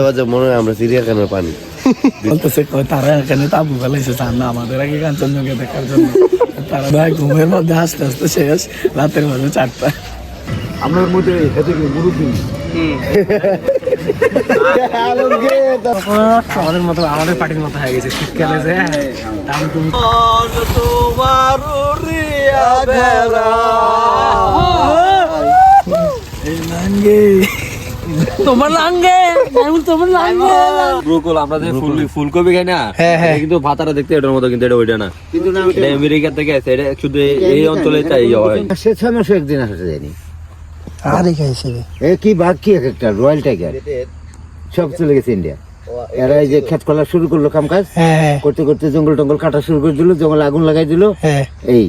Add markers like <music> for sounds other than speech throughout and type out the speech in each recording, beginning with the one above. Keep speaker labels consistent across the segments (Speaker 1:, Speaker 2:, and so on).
Speaker 1: এবার মনে হয় আমরা চিড়িয়াখানার পানি।
Speaker 2: বলতেছে কয় তারা এখানে তাবু ফেলাইছে চান না আমাদের আগে কাঞ্চনজঙ্ঘা দেখার জন্য। তারা ভাই ঘুমের মধ্যে আস্তে আস্তে শেষ রাতের মধ্যে চারটা।
Speaker 3: আপনার মধ্যে এতে কি
Speaker 2: আমাদের মতো আমাদের পার্টির মতো হয়ে গেছে শীতকালে যে তাহলে লাঙ্গে তোমার লাঙ্গে তোমার লাঙ্গে।
Speaker 4: ব্রোকল আমরা যে ফুল ফুলকপি খাই না
Speaker 2: হ্যাঁ, হ্যাঁ।
Speaker 4: কিন্তু ভাতাটা দেখতে এটার মতো কিন্তু এটা ওইটা না।
Speaker 1: কিন্তু না
Speaker 4: এটা আমেরিকা থেকে আছে এটা শুধু এই- অঞ্চলে তাই হয়।
Speaker 1: সে ছয় মাসে একদিন আসতে যায়নি
Speaker 2: আরে খাইছে
Speaker 1: এ কি বাঘ কি এক একটা রয়্যাল টাইগার। সব চলে গেছে ইন্ডিয়া। এরা এই যে খেত কলা শুরু করল কাম কাজ
Speaker 2: হ্যাঁ।
Speaker 1: করতে করতে জঙ্গল টঙ্গল কাটা শুরু করে দিল জঙ্গল আগুন লাগাই দিল।
Speaker 2: হ্যাঁ।
Speaker 1: এই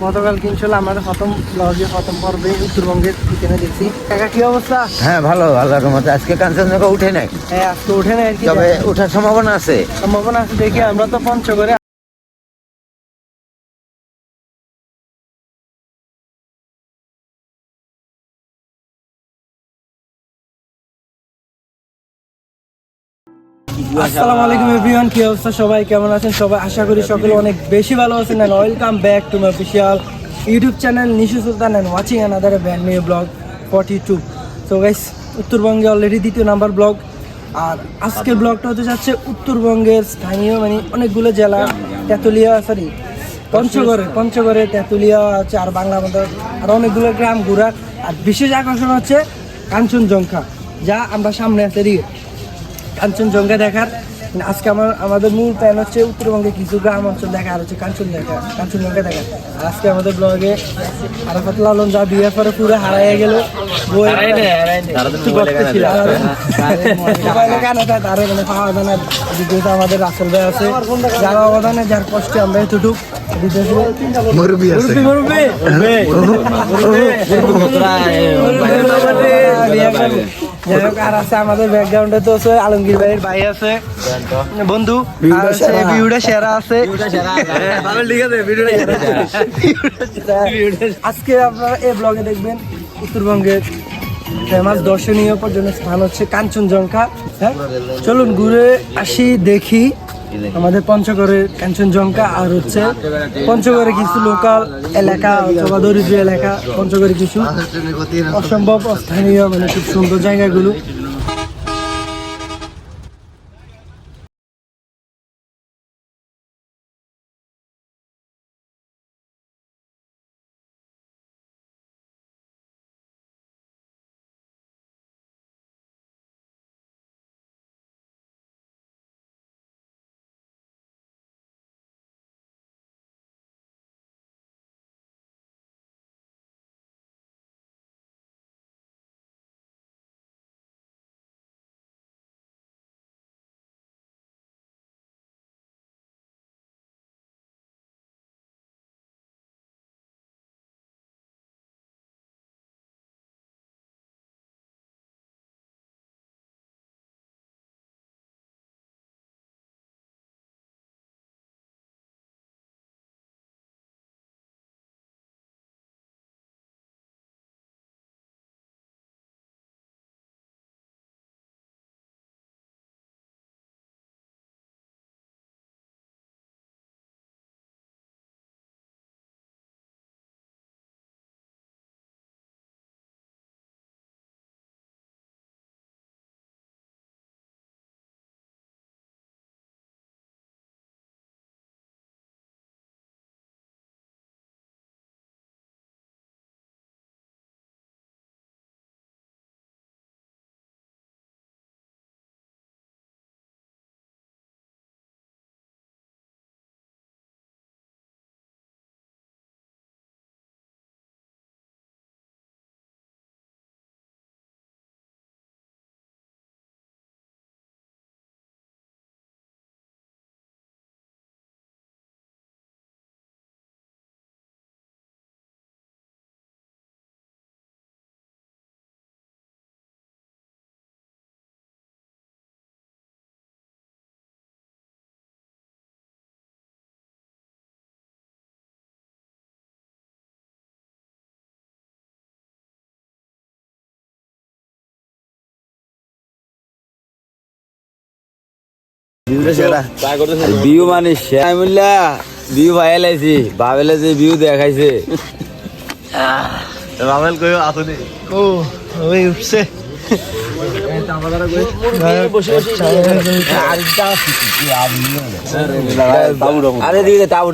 Speaker 2: গতকাল কিনছিল আমাদের প্রথম ব্লগে প্রথম পর্বে উত্তরবঙ্গের পিছনে দেখছি কাকা কি অবস্থা
Speaker 1: হ্যাঁ ভালো আল্লাহর রহমতে আজকে কাঞ্চনজঙ্ঘা উঠে নাই
Speaker 2: হ্যাঁ আজকে উঠে নাই
Speaker 1: তবে ওঠার সম্ভাবনা আছে।
Speaker 2: সম্ভাবনা আছে দেখি আমরা তো পঞ্চগড়ে আসসালামু আলাইকুম এভরিওয়ান, কি অবস্থা সবাই? কেমন আছেন সবাই? আশা করি সকলে অনেক বেশি ভালো আছেন। And welcome back to my official YouTube channel Nishu Sultan and watching another brand new vlog forty two so guys উত্তরবঙ্গে অলরেডি দ্বিতীয় নাম্বার ব্লগ আর আজকের ব্লগটা হতে যাচ্ছে উত্তরবঙ্গের স্থানীয় মানে অনেকগুলো জেলা, তেঁতুলিয়া সরি পঞ্চগড়ে। পঞ্চগড়ে তেঁতুলিয়া আছে আর বাংলা মতো আর অনেকগুলো গ্রাম ঘুরার আর বিশেষ আকর্ষণ হচ্ছে কাঞ্চনজঙ্ঘা, যা আমরা সামনে আছে এদিকে কাঞ্চনজঙ্ঘা দেখার। আজকে আমার আমাদের মূল প্ল্যান হচ্ছে উত্তরবঙ্গে কিছু গ্রাম অঞ্চল দেখা আর হচ্ছে কাঞ্চন দেখা কাঞ্চনজঙ্ঘা দেখা আর আজকে আমাদের ব্লগে আরাফাত লালন যা বিয়ে পরে পুরো হারাইয়া গেল। মানে আমাদের রাসেল ভাই আছে। যার অবদানে যার কষ্টে আমরা এতটুক
Speaker 3: মুরব্বী আছে
Speaker 2: আর আমাদের ব্যাকগ্রাউন্ডে তো আছে আলমগীর ভাইয়ের ভাই আছে বন্ধু আর ভিউটা সেরা আছে আজকে আপনারা এই ব্লগে দেখবেন উত্তরবঙ্গের ফেমাস দর্শনীয় পর্যটন স্থান হচ্ছে কাঞ্চনজঙ্ঘা হ্যাঁ চলুন ঘুরে আসি দেখি আমাদের পঞ্চগড়ের কাঞ্চনজঙ্ঘা আর হচ্ছে পঞ্চগড়ে কিছু লোকাল এলাকা অথবা দরিদ্র এলাকা, পঞ্চগড়ে কিছু অসম্ভব স্থানীয় মানে খুব সুন্দর জায়গাগুলো।
Speaker 5: বিউ মানে শ্যামুল্লা বিউ ভাই লাইছি যে বিউ দেখাইছে। <laughs>
Speaker 3: রামেল কই আসুনি
Speaker 2: ও ওই উঠছে।
Speaker 5: আরে দিকে তাউ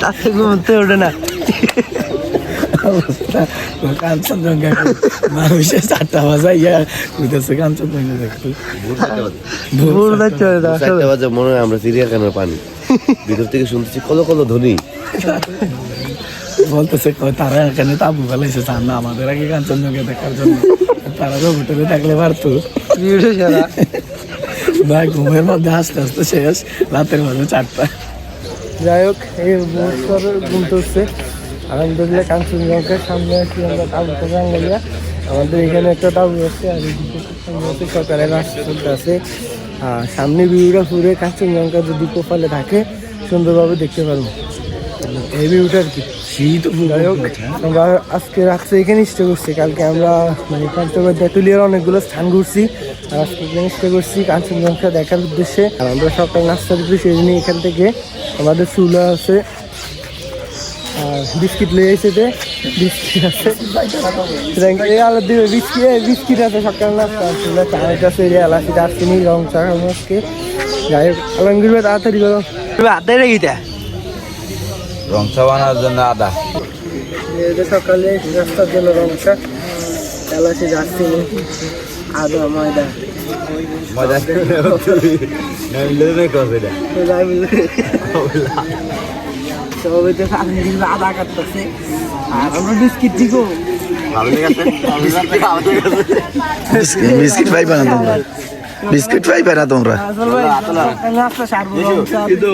Speaker 2: তাতে ঘুমতে ওঠে না। কাঞ্চনজঙ্ঘা মানুষের চারটা বাজা ইয়া উঠেছে কাঞ্চনজঙ্ঘা দেখতে ভোর আসলে।
Speaker 3: বাজে মনে হয় আমরা চিড়িয়াখানার পানি ভিতর থেকে শুনতেছি কলো কলো ধ্বনি
Speaker 2: বলতেছে তারা এখানে তাবু ফেলাইছে চান না আমাদের আগে কাঞ্চনজঙ্ঘা দেখার জন্য তারা তো হোটেলে থাকলে পারতো ভাই ঘুমের মধ্যে আস্তে আস্তে শেষ রাতের মধ্যে চারটা যাই হোক, এই ঘুম তুলছে আলহামদুলিল্লাহ কাঞ্চনজঙ্ঘার সামনে আছি আমরা তাবুতে বাঙালিয়া আমাদের এখানে একটা তাবু আছে আর এদিকে রাস্তা চলতে আছে। আর সামনে ভিউটা পুরো কাঞ্চনজঙ্ঘা যদি কোপালে থাকে সুন্দরভাবে দেখতে পারব। এই ভিউটা আর কি যাই হোক আমরা আজকে রাখছি এখানে স্টে করছি। কালকে আমরা মানে তেঁতুলিয়ার অনেকগুলো স্থান ঘুরছি আর আজকে এখানে স্টে করছি কাঞ্চনজঙ্ঘা দেখার উদ্দেশ্যে। আর আমরা সকাল নাস্তা দিচ্ছি সেই জন্য এখান থেকে আমাদের চুলা আছে। বিস্কিট লয়ে এসেছে বিস্কিট আছে। দিবে বিস্কিট বিস্কিট আছে সকাল নাস্তা চুলা চা আছে এলাচি দারচিনি রং চা আজকে। যাই হোক আলমগীর ভাই তাড়াতাড়ি করো। হাতে রেখে
Speaker 5: রং চা বানানোর জন্য আদা।
Speaker 2: সকালে নাস্তার জন্য রংসা এলাচি দারচিনি আদা ময়দা।
Speaker 5: মজা <laughs>
Speaker 2: যাই বলে। সবাই তো সামনে কিন্তু আদা কাটতেছে। আর আমরা বিস্কিট দিগো
Speaker 3: বিস্কিট পাইবা না তোমরা। বিস্কিট পাইবা না তোমরা।
Speaker 2: রংসা
Speaker 4: কিন্তু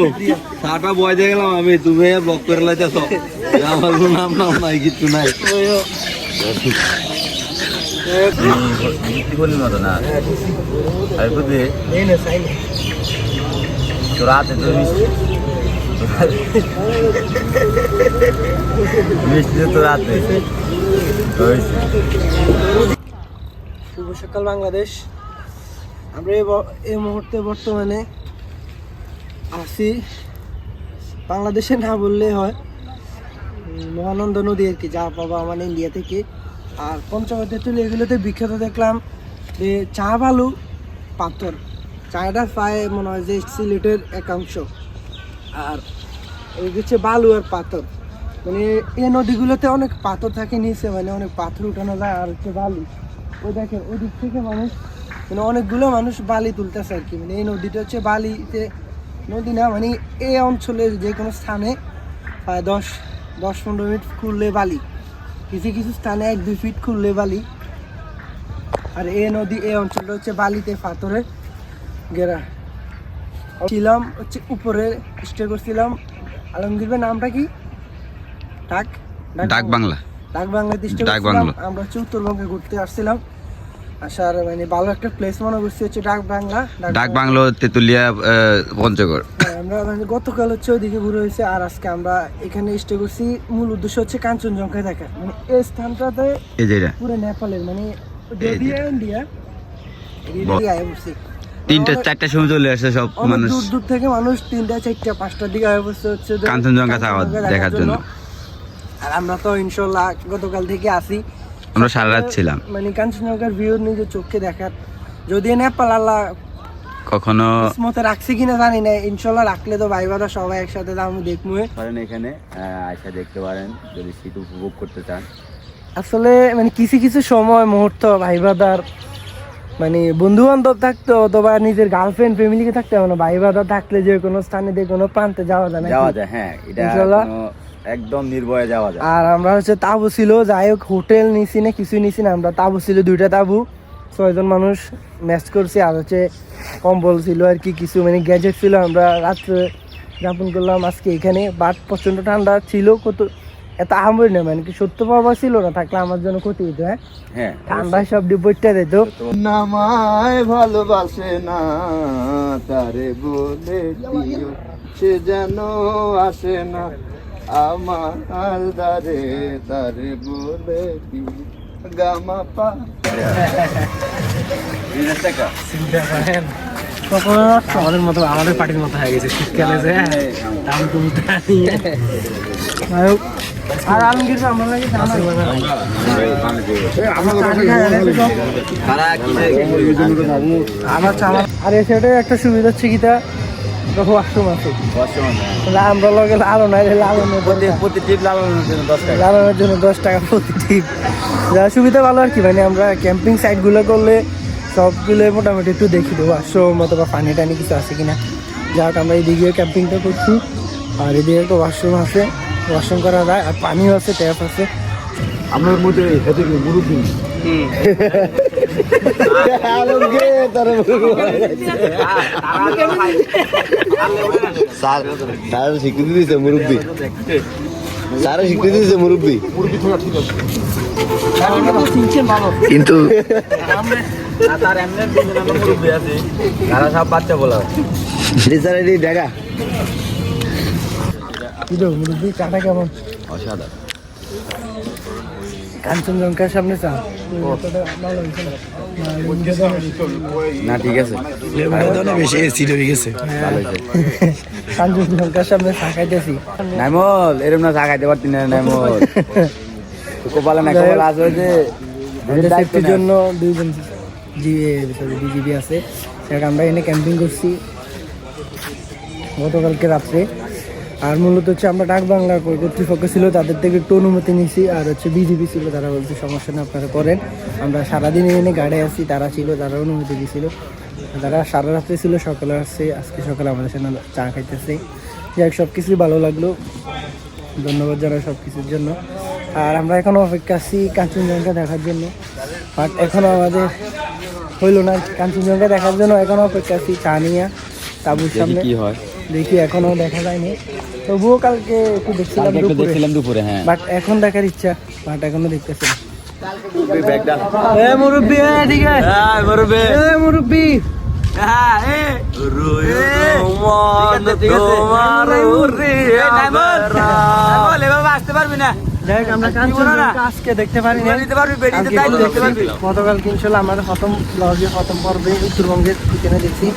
Speaker 4: চাটা বয় দিয়ে গেলাম আমি তুমি ব্লক করে লাইতেছ। আমার কোনো নাম নাম নাই কিছু নাই।
Speaker 5: বলি মতো
Speaker 2: শুভ সকাল বাংলাদেশ। আমরা এই মুহূর্তে বর্তমানে আছি। বাংলাদেশে না বললে হয়। মহানন্দ নদী আর কি, যা পাবো মানে ইন্ডিয়া থেকে। আর পঞ্চগড় তেঁতুল এগুলোতে বিখ্যাত দেখলাম যে চা বালু পাথর। চাটা পায় মনে হয় যে সিলেটের একাংশ। আর এই হচ্ছে বালু আর পাথর মানে এই নদীগুলোতে অনেক পাথর থাকে নিচে মানে অনেক পাথর উঠানো যায় আর হচ্ছে বালু। ওই দেখেন ওই দিক থেকে মানুষ মানে অনেকগুলো মানুষ বালি তুলতেছে আর কি। মানে এই নদীটা হচ্ছে বালিতে, নদী না মানে এই অঞ্চলের যে কোনো স্থানে দশ দশ পনেরো মিনিট খুললে বালি। কিছু কিছু স্থানে এক দুই ফিট খুললে বালি। আর এ নদী, এই অঞ্চলটা হচ্ছে বালিতে পাথরে ঘেরা ছিলাম হচ্ছে উপরে স্টে করছিলাম। আলমগীর ভাই নামটা কি? ডাক
Speaker 5: ডাক বাংলা।
Speaker 2: ডাক বাংলাতে স্টে
Speaker 5: ডাক
Speaker 2: করছিলাম। আমরা হচ্ছে উত্তরবঙ্গে ঘুরতে আসছিলাম। আসার মানে ভালো একটা প্লেস মনে করছি হচ্ছে ডাক বাংলা।
Speaker 5: ডাক বাংলো তেতুলিয়া পঞ্চগড়।
Speaker 2: হ্যাঁ, আমরা মানে গতকাল হচ্ছে ওইদিকে ঘুরে হয়েছে আর আজকে আমরা এখানে স্টে করছি। মূল উদ্দেশ্য হচ্ছে কাঞ্চনজঙ্ঘা দেখা। মানে এই স্থানটাতে
Speaker 5: এই যে
Speaker 2: পুরো নেপালের মানে ইন্ডিয়া পড়ছি।
Speaker 5: তিনটা চারটার সময় চলে আসে সব মানুষ।
Speaker 2: দূর দূর থেকে মানুষ তিনটা চারটা পাঁচটার দিকে আয়া পড়ছে হচ্ছে
Speaker 5: কাঞ্চনজঙ্ঘা দেখার জন্য।
Speaker 2: আর আমরা তো ইনশাল্লাহ গতকাল থেকে আসি।
Speaker 5: আমরা সারা রাত ছিলাম।
Speaker 2: মানে কাঞ্চনজঙ্ঘার ভিউ নিজের চোখে দেখার। যদিও নেপাল আল্লাহ
Speaker 5: কখনো
Speaker 2: মতে রাখছে কিনা জানি না ইনশাল্লাহ রাখলে তো ভাই বাদা সবাই একসাথে আমি দেখব।
Speaker 5: পারেন এখানে আয়সা দেখতে পারেন যদি শীত উপভোগ করতে চান।
Speaker 2: আসলে মানে কিছু কিছু সময় মুহূর্ত ভাই বাদার মানে বন্ধু বান্ধব থাকতো অথবা নিজের গার্লফ্রেন্ড ফ্যামিলিকে থাকতে হবে না ভাই বাদা থাকলে যে কোনো স্থানে যে কোনো প্রান্তে যাওয়া যায় না
Speaker 5: যাওয়া যায় হ্যাঁ এটা একদম নির্ভয়ে যাওয়া যায়।
Speaker 2: আর আমরা হচ্ছে তাবু ছিল যাই হোক হোটেল নিছি না কিছু নিছি না আমরা তাবু ছিল দুইটা তাবু। ছয়জন মানুষ ম্যাচ করছি আর হচ্ছে কম্বল ছিল আর কি কিছু মানে গ্যাজেট ছিল আমরা রাত্রে যাপন করলাম আজকে এখানে। বাট প্রচণ্ড ঠান্ডা ছিল কত এত আহামরি না মানে কি সত্য পাবা ছিল না থাকলে আমার জন্য ক্ষতি হতো হ্যাঁ?
Speaker 5: হ্যাঁ
Speaker 2: ঠান্ডায় সব ডিপোটটা দিত।
Speaker 3: নামায় ভালোবাসে না তারে বলে দিও সে যেন আসে না। আমার দারে তারে বলে দিও গামা পা
Speaker 2: তখন আমাদের মতো আমাদের পার্টির মতো হয়ে গেছে। শীতকালে যে দাম তুমি আর আলমগীর আমার লাগে আমার চালা আর এসে একটা সুবিধা হচ্ছে কি তা? ওয়াশরুম আছে। আমরা লগে আলো নাই লালনের
Speaker 5: প্রতি টিপ লাগানোর জন্য দশ টাকা।
Speaker 2: লাগানোর জন্য দশ টাকা প্রতি টিপ। যা সুবিধা ভালো আর কি মানে আমরা ক্যাম্পিং সাইটগুলো করলে সবগুলো মোটামুটি একটু দেখি দেবো ওয়াশরুম অথবা পানি টানি কিছু আছে কি না যাক আমরা এদিকে ক্যাম্পিংটা করছি আর এদিকে একটা ওয়াশরুম আছে ওয়াশরুম করা যায় আর পানিও আছে ট্যাপ আছে
Speaker 1: আমার মধ্যে এত মুরুব্বি
Speaker 5: স্যার স্যার স্বীকৃতি দিয়েছে মুরব্বী স্যার শিখতে দিয়েছে মুরব্বী।
Speaker 3: কিন্তু
Speaker 5: তার তারা সব বাচ্চা বলা দেখা
Speaker 2: কি কাটা কেমন?
Speaker 5: অসাধারণ।
Speaker 2: কাঞ্চনজঙ্ঘার সামনে চা।
Speaker 5: না ঠিক আছে।
Speaker 3: বেশি এসি হয়ে গেছে।
Speaker 2: কাঞ্চনজঙ্ঘার সামনে চা খাইতেছি।
Speaker 5: নাইমল এরম না চা খাইতে পারতি না নাইমল। কপালে না কপালে যে
Speaker 2: সেফটির জন্য দুইজন বিজিবি আছে। আমরা এনে ক্যাম্পিং করছি। গতকালকে রাত্রে। আর মূলত হচ্ছে আমরা ডাক বাংলা কর্তৃপক্ষ ছিল তাদের থেকে একটু অনুমতি নিছি আর হচ্ছে বিজিবি ছিল তারা বলছে সমস্যা না আপনারা করেন। আমরা সারাদিন এনে গাড়ি আছি তারা ছিল তারা অনুমতি দিয়েছিল তারা সারা রাত্রে ছিল সকালে আসছে আজকে সকালে আমাদের সাথে চা খাইতেছে। যাক সব কিছুই ভালো লাগল। ধন্যবাদ জানাই সব কিছুর জন্য। আর আমরা এখনও অপেক্ষা আছি কাঞ্চনজঙ্ঘা দেখার জন্য। বাট এখনও আমাদের হইল না। কাঞ্চনজঙ্ঘা দেখার জন্য এখনও অপেক্ষা আছি চা নিয়ে। তাবুর সামনে।
Speaker 5: কি হয়।
Speaker 2: দেখি এখনও দেখা যায়নি। তবুও কালকে একটু দেখছিলাম
Speaker 5: দেখছিলাম দুপুরে হ্যাঁ।
Speaker 2: বাট এখন দেখার ইচ্ছা বাট এখনও দেখতেছি না।
Speaker 5: ব্যাগটা
Speaker 2: এ মুরব্বি এ ঠিক আছে
Speaker 5: হ্যাঁ
Speaker 2: দেখতে গতকাল ইনশাল্লাহ আমাদের প্রথম প্রথম পর্বে উত্তরবঙ্গের এখানে দেখছি।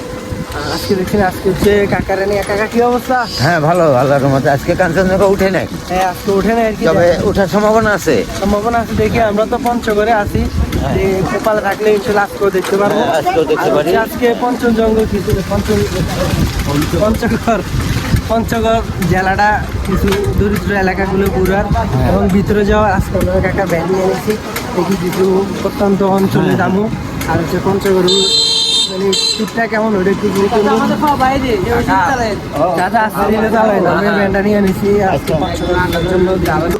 Speaker 2: আজকে দেখছি না, আজকে হচ্ছে কাকারে নিয়ে কাকা কি অবস্থা?
Speaker 1: হ্যাঁ ভালো আল্লাহর মতে আজকে কাঞ্চনজঙ্ঘা উঠে নাই।
Speaker 2: হ্যাঁ আজকে ওঠে না আর কি
Speaker 1: তবে ওঠার সম্ভাবনা আছে।
Speaker 2: সম্ভাবনা আছে দেখি আমরা তো পঞ্চগড়ে আছি। যে কপালে থাকলে ইনশাল্লাহ আজকেও দেখতে পারব।
Speaker 1: হ্যাঁ, আজকেও দেখতে পারি।
Speaker 2: আজকে পঞ্চমজঙ্ঘ কিছু পঞ্চম পঞ্চগড় পঞ্চগড় জেলাটা কিছু দরিদ্র এলাকাগুলো ঘুরার এবং ভিতরে যাওয়ার আজকে আমরা একটা ভ্যান নিয়ে এনেছি। দেখি কিছু প্রত্যন্ত অঞ্চলে যাব। আর হচ্ছে পঞ্চগড় মানে শীতটা কেমন? ওটা একটু ঘুরে দাদা আসতে দিলে চালাই না আমি নিয়ে আজকে জন্য যাবেন।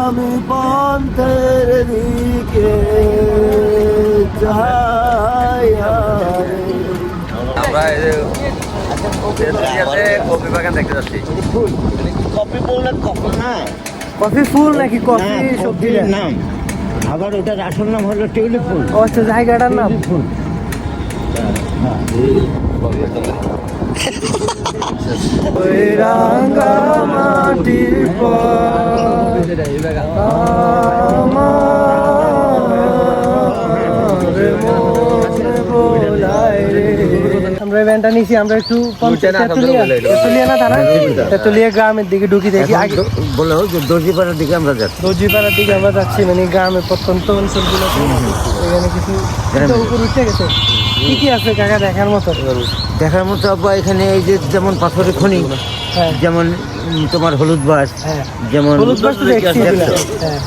Speaker 5: আমি পন্থের দিকে আমরা কপি বাগান দেখতে যাচ্ছি।
Speaker 1: কপি বললে কপি হ্যাঁ
Speaker 2: কফি ফুল নাকি কফি
Speaker 1: হ্যাঁ,
Speaker 2: সবজি?
Speaker 1: নাম। আবার ওটার আসল নাম হলো টিউলিপ ফুল
Speaker 2: ও আচ্ছা জায়গাটার নাম?
Speaker 1: ফুল
Speaker 2: রাঙ্গা মাটির পর ইভেন্টটা নিয়েছি আমরা একটু তেঁতুলিয়া না থানা গ্রামের দিকে ঢুকি দেখি। আগে
Speaker 1: বলে যে দর্জিপাড়ার দিকে আমরা যাচ্ছি।
Speaker 2: দর্জিপাড়ার দিকে আমরা যাচ্ছি মানে গ্রামের প্রত্যন্ত অঞ্চলগুলো এখানে কিছু উপর উঠে গেছে। কি কি আছে কাকা দেখার মতো।
Speaker 1: দেখার মতো আব্বা এখানে এই যে যেমন পাথরের খনি
Speaker 2: হ্যাঁ।
Speaker 1: যেমন তোমার হলুদ বাস
Speaker 2: হ্যাঁ।
Speaker 1: যেমন
Speaker 2: হলুদ বাস তো দেখছি হ্যাঁ।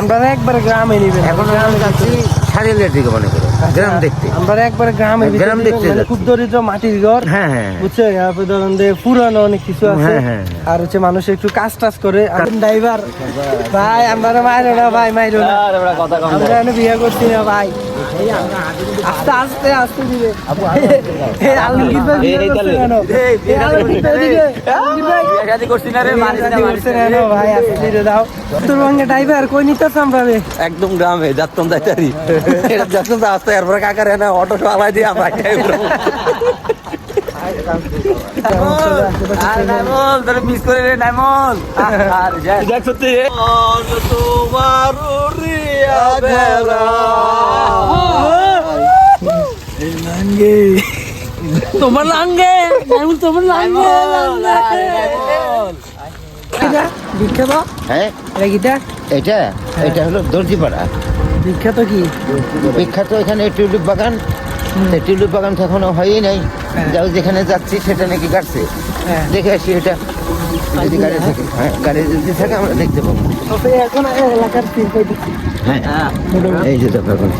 Speaker 2: আমরা একবার গ্রামে নিবেন।
Speaker 1: এখন আমরা যাচ্ছি সারিয়ালের দিকে মনে করো। গ্রাম দেখতে।
Speaker 2: আমরা একবার গ্রামে
Speaker 1: গ্রাম দেখতে
Speaker 2: মানে খুব দরিদ্র মাটির ঘর
Speaker 1: হ্যাঁ হ্যাঁ
Speaker 2: বুঝছ? তারপরে ধরেন যে পুরানো অনেক কিছু আছে।
Speaker 1: হ্যাঁ, হ্যাঁ,
Speaker 2: আর হচ্ছে মানুষ একটু কাজ টাজ করে। ড্রাইভার ভাই আমরা মাইরো না ভাই মাইরো না। আমরা এখানে বিয়ে করছি না ভাই। আস্তে দিবে। উত্তরবঙ্গে ড্রাইভার কই নিতেছ আমরা
Speaker 5: একদম গ্রামে তো আসতে এরপরে কাকার এনে অটো চালাই দিয়ে আমরা আর নাইমল তোর মিস করে রে নাইমল। আর দেখ সত্যি তোমার
Speaker 2: লাঙ্গে। তোমার লাঙ্গে। বিখ্যাত
Speaker 1: হ্যাঁ?
Speaker 2: এটা কিটা
Speaker 1: এটা? এটা হলো দর্জিপাড়া।
Speaker 2: বিখ্যাত কি?
Speaker 1: বিখ্যাত এখানে টিউলিপ বাগান। টিউলিপ বাগান তো এখনও হয়ই নাই।
Speaker 2: হ্যাঁ।
Speaker 1: যাও যেখানে যাচ্ছি সেটা নাকি কাটছে।
Speaker 2: হ্যাঁ।
Speaker 1: দেখে আসি এটা। যদি গাড়ি থাকে। হ্যাঁ গাড়ি যদি থাকে আমরা দেখতে পাবো।
Speaker 2: এখন এলাকার
Speaker 1: হ্যাঁ। এই যে দেখো এখন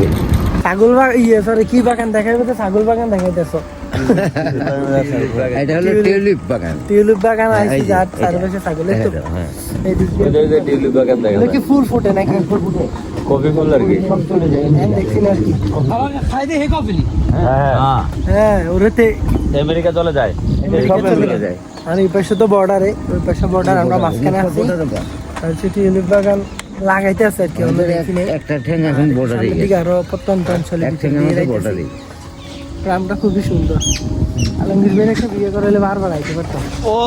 Speaker 2: ছাগল বাগান ইয়ে সরি কি বাগান দেখাইবে তো ছাগল বাগান দেখাইতেছো? <laughs>
Speaker 1: এটা হলো টিউলিপ। বাগান।
Speaker 2: টিউলিপ বাগান আইসি
Speaker 1: এই যে,
Speaker 2: যার চারপাশে ছাগল তো
Speaker 1: এটা।
Speaker 2: এই দিক দিয়ে।
Speaker 4: ওই যে টিউলিপ বাগান দেখা
Speaker 2: এটা কি ফুল ফোটে নাকি ফুল ফোটে?
Speaker 4: কফি ফুল আর কি।
Speaker 2: সব চলে যায়
Speaker 4: হ্যাঁ
Speaker 2: হ্যাঁ। ওরেতে
Speaker 4: আমেরিকা চলে যায়।
Speaker 1: সব চলে যায়।
Speaker 2: আর এই পাশে তো বর্ডারে ওই পাশে বর্ডার আমরা মাঝখানে আছি। হচ্ছে টিউলিপ বাগান লাগাইতে আছে আর কি আমরা
Speaker 1: একটা ঠ্যাং এখন বর্ডারে
Speaker 2: আরও প্রত্যন্ত অঞ্চলে
Speaker 1: ঠ্যাং
Speaker 2: যাইতেছি।
Speaker 1: বর্ডারে
Speaker 2: গ্রামটা খুবই সুন্দর। আলমগীর ভাই একটা বিয়ে করে হলে বারবার আইতে পারতাম।
Speaker 4: ও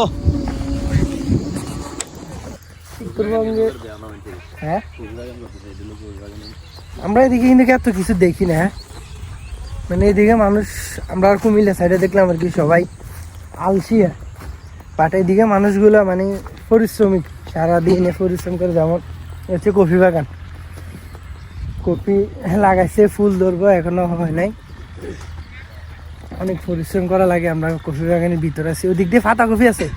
Speaker 2: উত্তরবঙ্গে হ্যাঁ? আমরা এদিকে কিন্তু এত কিছু দেখি না হ্যাঁ? মানে এদিকে মানুষ আমরা আর কুমিল্লা সাইডে দেখলাম আর কি সবাই আলসিয়া বাট এদিকে মানুষগুলো মানে পরিশ্রমিক সারাদিনে পরিশ্রম করে যেমন হচ্ছে কফি বাগান। কফি লাগাইছে ফুল ধরবো এখনও হয় নাই। অনেক পরিশ্রম করা লাগে আমরা কফি বাগানের ভিতরে আছি। ওদিক দিয়ে ফাতা কফি আছে?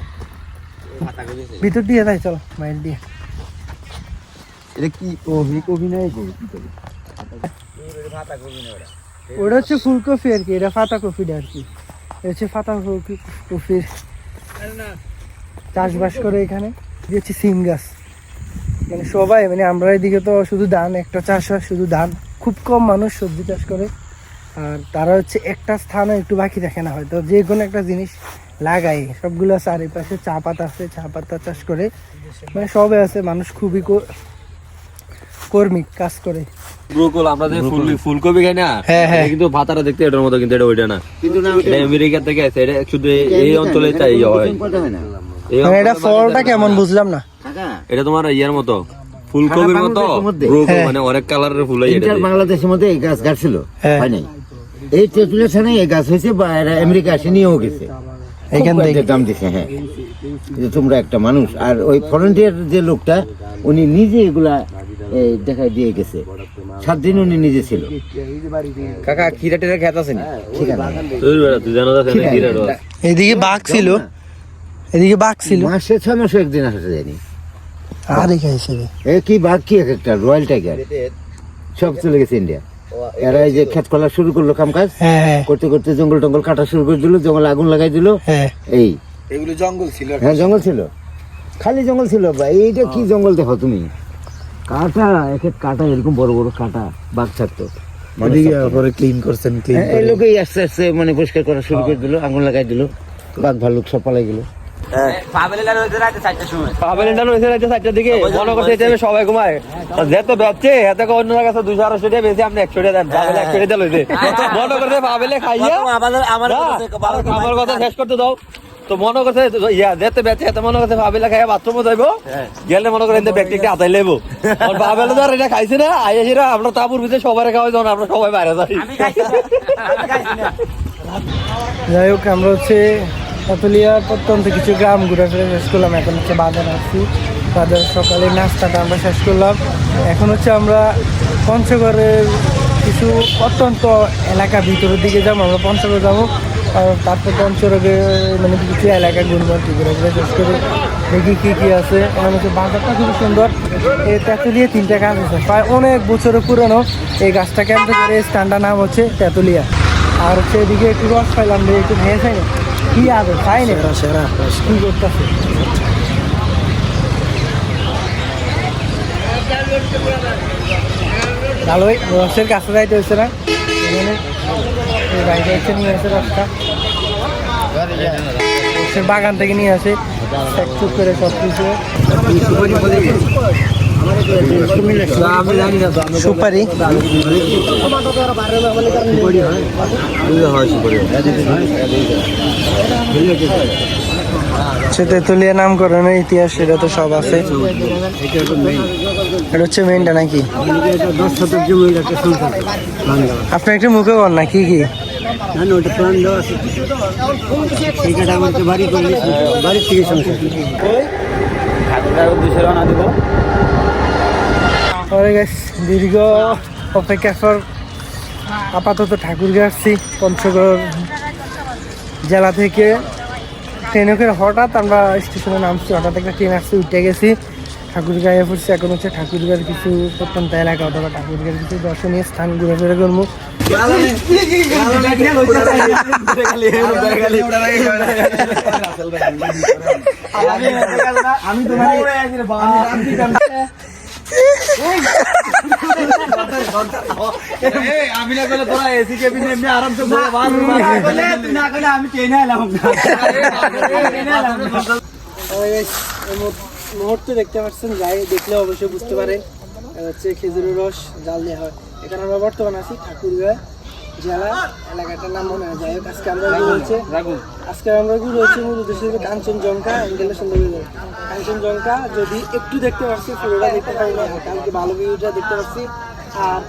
Speaker 2: ভিতর দিয়ে তাই চলো মাইল দিয়ে।
Speaker 1: এটা কি কবি কবি নাই
Speaker 2: ওটা। হচ্ছে ফুলকপি আর কি এটা ফাতা কপিটা আর কি। এটা হচ্ছে ফাতা কপি কপির চাষবাস করে এখানে। এই হচ্ছে সিম গাছ। মানে সবাই মানে আমরা এদিকে তো শুধু ধান একটা চাষ হয় শুধু ধান। খুব কম মানুষ সবজি চাষ করে। আর তারা হচ্ছে একটা স্থানও একটু বাকি দেখে না হয়তো যে কোনো একটা জিনিস লাগাই সবগুলো চারিপাশে চা পাতা আছে চা পাতা চাষ করে। মানে সবে আছে মানুষ খুবই কর্মী কাজ করে।
Speaker 4: ব্রোকল আমরা যে ফুল ফুলকপি খাই না
Speaker 2: হ্যাঁ, হ্যাঁ।
Speaker 4: কিন্তু ভাতাটা দেখতে এটার মতো কিন্তু এটা ওইটা না।
Speaker 1: কিন্তু
Speaker 4: এটা আমেরিকা থেকে আছে এটা শুধু এই- অঞ্চলে তাই হয়।
Speaker 2: মানে এটা ফলটা কেমন বুঝলাম না।
Speaker 4: এটা তোমার ইয়ের মতো ফুলকপির মতো। ব্রোকল
Speaker 2: হ্যাঁ।
Speaker 4: মানে অনেক কালারের ফুল হয় এটা
Speaker 1: বাংলাদেশের মধ্যে এই গাছ গাছ ছিল।
Speaker 2: হয়
Speaker 1: নাই? এই তেঁতুলের ছানে এই গাছ হয়েছে বা এরা আমেরিকা এসে নিয়েও গেছে।
Speaker 2: এখান থেকে।
Speaker 1: দাম দিছে হ্যাঁ। যে তোমরা একটা মানুষ। আর ওই ভলেন্টিয়ার যে লোকটা উনি নিজে এগুলা এই দেখায় দিয়ে গেছে। সাত দিন উনি নিজে ছিল।
Speaker 5: কাকা খিরা টিরা খেত আছে না
Speaker 1: ঠিক?
Speaker 2: এদিকে বাঘ ছিল। এদিকে বাঘ ছিল।
Speaker 1: মাসে ছয় মাসে একদিন আসা যায়নি
Speaker 2: আর রে
Speaker 1: এ কি বাঘ কি এক একটা? Royal tiger. সব চলে গেছে ইন্ডিয়া। এরা এই যে খেত শুরু করল কাম কাজ
Speaker 2: হ্যাঁ হ্যাঁ।
Speaker 1: করতে করতে জঙ্গল টঙ্গল কাটা শুরু করে দিল জঙ্গল আগুন লাগাই দিল।
Speaker 2: হ্যাঁ।
Speaker 1: এই।
Speaker 5: এগুলো জঙ্গল ছিল
Speaker 1: হ্যাঁ জঙ্গল ছিল। খালি জঙ্গল ছিল ভাই এইটা কি জঙ্গল দেখো তুমি? কাটা এক এক কাটা এরকম বড় বড় কাটা বাঘ থাকতো
Speaker 3: পরে ক্লিন করছেন ক্লিন
Speaker 1: এই লোকেই আস্তে আস্তে মানে পরিষ্কার করা শুরু করে দিল আগুন লাগাই দিল। বাঘ ভাল্লুক সব পালাই গেল।
Speaker 4: দিকে। মনে টাইমে সবাই ঘুমায় আর যেত বেচছে এত অন্য কাছে দুশো আড়াইশো টাকা বেশি আপনি একশো টাকা দেন। পাবেলে একশো টাকা লইছে। মনে করছে পাবেলে খাইয়া
Speaker 5: আমার
Speaker 4: কথা শেষ করতে দাও। তো মনে করছে ইয়া যেতে বেচে এত মনে করছে ভাবিলা বাথরুমে যাইবো। গেলে মনে করে এতে ব্যক্তি একটা আতাই লেবো আর ভাবেলে তো আর এটা খাইছে না। আমরা তাপুর ভিতরে সবাই খাওয়াই যখন আমরা সবাই বাইরে যাই।
Speaker 2: যাই হোক আমরা হচ্ছে পাতুলিয়ার প্রত্যন্ত কিছু গ্রাম ঘুরে ফিরে শেষ করলাম। এখন হচ্ছে বাজার আসছি বাজার সকালে নাস্তাটা আমরা শেষ করলাম। এখন হচ্ছে আমরা পঞ্চগড়ের কিছু অত্যন্ত এলাকা ভিতরের দিকে যাব। আমরা পঞ্চগড় যাব। তারপর পঞ্চগড়ে মানে কিছু এলাকা ঘুরবো আর কি ঘুরে ফিরে শেষ করে দেখি কী কী আছে। এখানে হচ্ছে বাজারটা খুবই সুন্দর। এই তেঁতুলিয়া তিনটা গাছ আছে। প্রায় অনেক বছরের পুরনো। এই গাছটাকে এই স্থানটার নাম হচ্ছে তেঁতুলিয়া। আর হচ্ছে এদিকে একটু রস পাইলাম একটু ভেঙে খাই না? কি আছে খাই না সেরা কি করতেছে ভালোই রসের কাছে যাইতে হচ্ছে না? এখানে বাইরে এসে নিয়ে আসে রসটা। রসের বাগান থেকে নিয়ে আসে। চুপ করে সব কিছু সুপারি। সে তেতুলিয়া নামকরণের ইতিহাস সেটা তো সব আছে। এটা হচ্ছে মেনটা নাকি?
Speaker 6: শতক একটা
Speaker 2: মুখে বল না কি কি?
Speaker 6: ওটা প্লান
Speaker 2: দীর্ঘ অপেক্ষা পর আপাতত ঠাকুরগাঁ আসছি পঞ্চগড় জেলা থেকে। ট্রেনে করে হঠাৎ আমরা স্টেশনে নামছি হঠাৎ একটা ট্রেন আসছে উঠে গেছি। ঠাকুরগাঁয়ে পড়ছি এখন হচ্ছে ঠাকুরগাঁর কিছু প্রত্যন্ত এলাকা অথবা ঠাকুরগাঁর কিছু দর্শনীয় স্থান ঘুরে ফিরে করব। আমি তোমার
Speaker 4: আমি না করলে তোরা এসি কেবিনে এমনি আরামসে আমি ট্রেনে এলাম
Speaker 2: মুহূর্তে দেখতে পাচ্ছেন যাই দেখলে অবশ্যই বুঝতে পারেন। হচ্ছে খেজুরের রস জাল দেওয়া হয়। এখানে আমরা বর্তমানে আছি ঠাকুরগাঁ জেলা এলাকাটার নাম মনে হয়। যাই হোক আজকে আমরা হচ্ছে আজকে আমরা রয়েছে কাঞ্চনজঙ্ঘা অ্যাঙ্গেলের সুন্দর কাঞ্চনজঙ্ঘা যদি একটু দেখতে পাচ্ছি পুরোটা দেখতে পারি না কালকে ভালো ভিউটা দেখতে পাচ্ছি। আর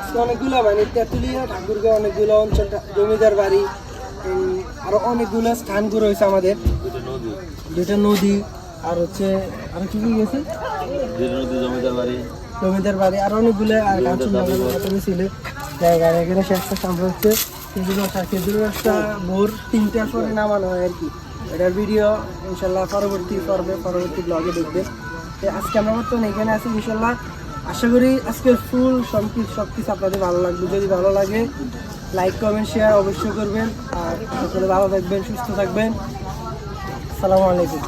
Speaker 2: আজকে অনেকগুলো মানে তেঁতুলিয়া ঠাকুরগাঁ অনেকগুলো অঞ্চল জমিদার বাড়ি আরও অনেকগুলো স্থান ঘুরে হয়েছে আমাদের। দুইটা নদী আর হচ্ছে আর কি কি গেছে
Speaker 5: জমিদার বাড়ি।
Speaker 2: জমিদার বাড়ি আর অনেকগুলো আর কাঞ্চনজঙ্ঘা ছিল জায়গা এখানে শেষ শেষ আমরা হচ্ছে খেজুর রসা খেজুর রসটা ভোর তিনটার পরে নামানো হয় আর কি এটার ভিডিও ইনশাল্লাহ পরবর্তী পর্বে, পরবর্তী ব্লগে দেখবেন আজকে আমরা বর্তমানে এখানে আছি ইনশাল্লাহ আশা করি আজকে ফুল সব কিছু সব কিছু আপনাদের ভালো লাগবে। যদি ভালো লাগে লাইক কমেন্ট শেয়ার অবশ্যই করবেন। আর সকলে ভালো থাকবেন, সুস্থ থাকবেন। আসসালামু আলাইকুম।